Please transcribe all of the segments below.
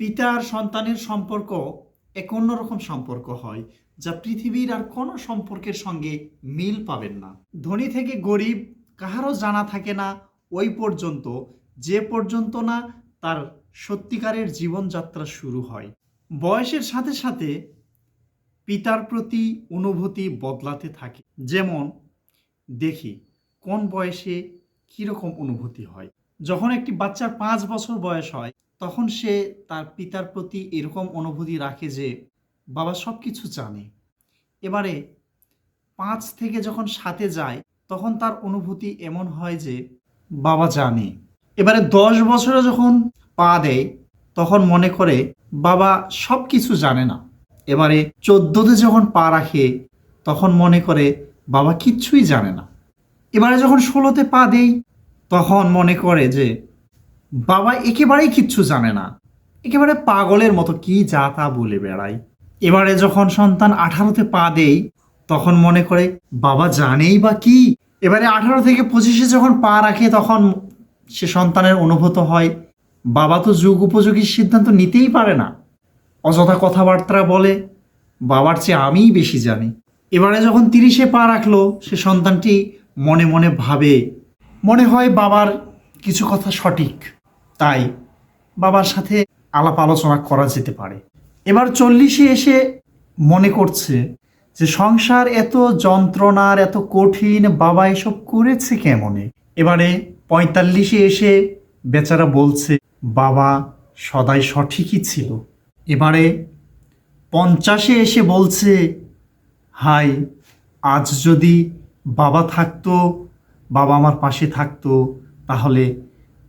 পিতার সন্তানের সম্পর্ক এক অন্যরকম সম্পর্ক হয়, যা পৃথিবীর আর কোনো সম্পর্কের সঙ্গে মিল পাবেন না। ধনী থেকে গরিব, কাহারও জানা থাকে না ওই পর্যন্ত, যে পর্যন্ত না তার সত্যিকারের জীবনযাত্রা শুরু হয়। বয়সের সাথে সাথে পিতার প্রতি অনুভূতি বদলাতে থাকে। যেমন, দেখি কোন বয়সে কীরকম অনুভূতি হয়। যখন একটি বাচ্চার পাঁচ বছর বয়স হয় তখন সে তার পিতার প্রতি এরকম অনুভূতি রাখে যে, বাবা সব কিছু জানে। এবারে পাঁচ থেকে যখন সাথে যায়, তখন তার অনুভূতি এমন হয় যে, বাবা জানে। এবারে দশ বছরে যখন পা দেয়, তখন মনে করে, বাবা সব কিছু জানে না। এবারে চোদ্দোতে যখন পা রাখে, তখন মনে করে, বাবা কিচ্ছুই জানে না। এবারে যখন ষোলোতে পা দেই তখন মনে করে যে বাবা একেবারেই কিচ্ছু জানে না। একেবারে পাগলের মতো কি যা তা বলে বেড়ায়। এবারে যখন সন্তান আঠারোতে পা দেই তখন মনে করে, বাবা জানেই বা কি? এবারে আঠারো থেকে পঁচিশে যখন পা রাখে, তখন সে সন্তানের অনুভূত হয়, বাবা তো যুগ উপযোগী সিদ্ধান্ত নিতেই পারে না। অযথা কথাবার্তা বলে, বাবার চেয়ে আমিই বেশি জানি। এবারে যখন তিরিশে পা রাখল, সে সন্তানটি মনে মনে ভাবে, মনে হয় বাবার কিছু কথা সঠিক। তাই বাবার সাথে আলাপ আলোচনা করা যেতে পারে। এবার চল্লিশে এসে মনে করছে যে সংসার এত যন্ত্রণার, এত কঠিন, বাবা এসব করেছে কেমনে? এবারে পঁয়তাল্লিশে এসে বেচারা বলছে, বাবা সদাই সঠিকই ছিল। এবারে পঞ্চাশে এসে বলছে, হাই, আজ যদি বাবা থাকতো, বাবা আমার পাশে থাকতো, তাহলে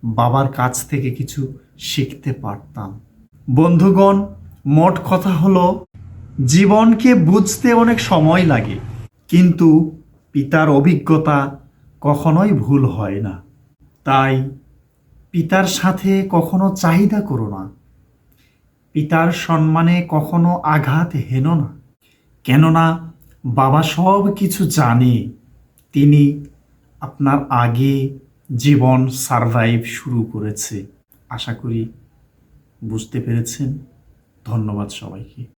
বাবার কাছ থেকে কিছু শিখতে পারতাম। বন্ধুগণ, মোট কথা হলো, জীবনকে বুঝতে অনেক সময় লাগে, কিন্তু পিতার অভিজ্ঞতা কখনোই ভুল হয় না। তাই পিতার সাথে কখনো চাহিদা করো না। পিতার সম্মানে কখনো আঘাত হেন না। কেননা বাবা সব কিছু জানে, তিনি আপনার আগে জীবন সারভাইভ শুরু করেছে। আশা করি বুঝতে পেরেছেন। ধন্যবাদ সবাইকে।